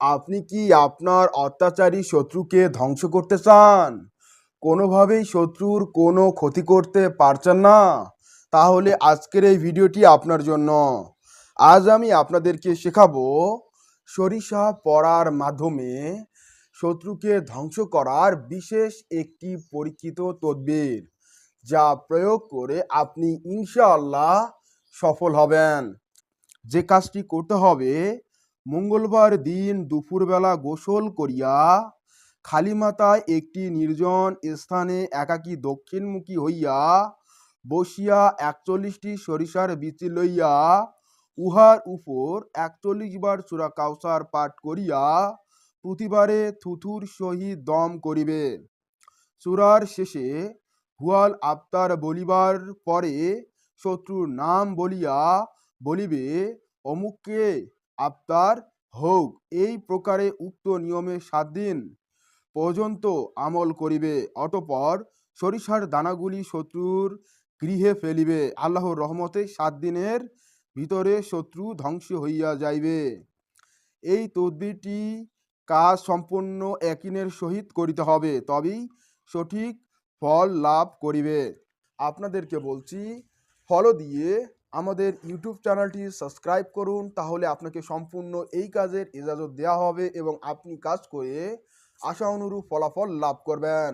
আপনি কি আপনার অত্যাচারী শত্রুকে ধ্বংস করতে চান? কোনোভাবেই শত্রুর কোনো ক্ষতি করতে পারছেন না। তাহলে আজকের এই ভিডিওটি আপনার জন্য। আজ আমি আপনাদেরকে শেখাবো সরিষা পড়ার মাধ্যমে শত্রুকে ধ্বংস করার বিশেষ একটি পরীক্ষিত তদবির, যা প্রয়োগ করে আপনি ইনশাআল্লাহ সফল হবেন। যে কাজটি করতে হবে মঙ্গলবার দিন দুপুরবেলা গোসল করিয়া খালি মাথায় একটি নির্জন স্থানে একাকী দক্ষিণমুখী হইয়া বসিয়া একচল্লিশটি সরিষার বিচি লইয়া উহার উপর একচল্লিশ বার চূড়া কাউসার পাঠ করিয়া প্রতিবারে থুথুর সহিত দম করিবে। চূড়ার শেষে হুয়াল আফতার বলিবার পরে শত্রুর নাম বলিয়া বলিবে, অমুককে আফতার হোক, এই প্রকারে উক্ত নিয়মে সাত দিন পর্যন্ত আমল করিবে। অতপর সরিষার দানাগুলি শত্রুর গৃহে ফেলিবে। আল্লাহর রহমতে সাত দিনের ভিতরে শত্রু ধ্বংস হইয়া যাইবে। এই তদবিরটি কাজ সম্পূর্ণ একিনের সহিত করিতে হবে, তবেই সঠিক ফল লাভ করিবে। আপনাদেরকে বলছি ফল দিয়ে আমাদের ইউটিউব চ্যানেলটি সাবস্ক্রাইব করুন, তাহলে আপনাকে সম্পূর্ণ এই কাজের ইজাজত দেওয়া হবে এবং আপনি কাজ করে আশা অনুরূপ ফলাফল লাভ করবেন।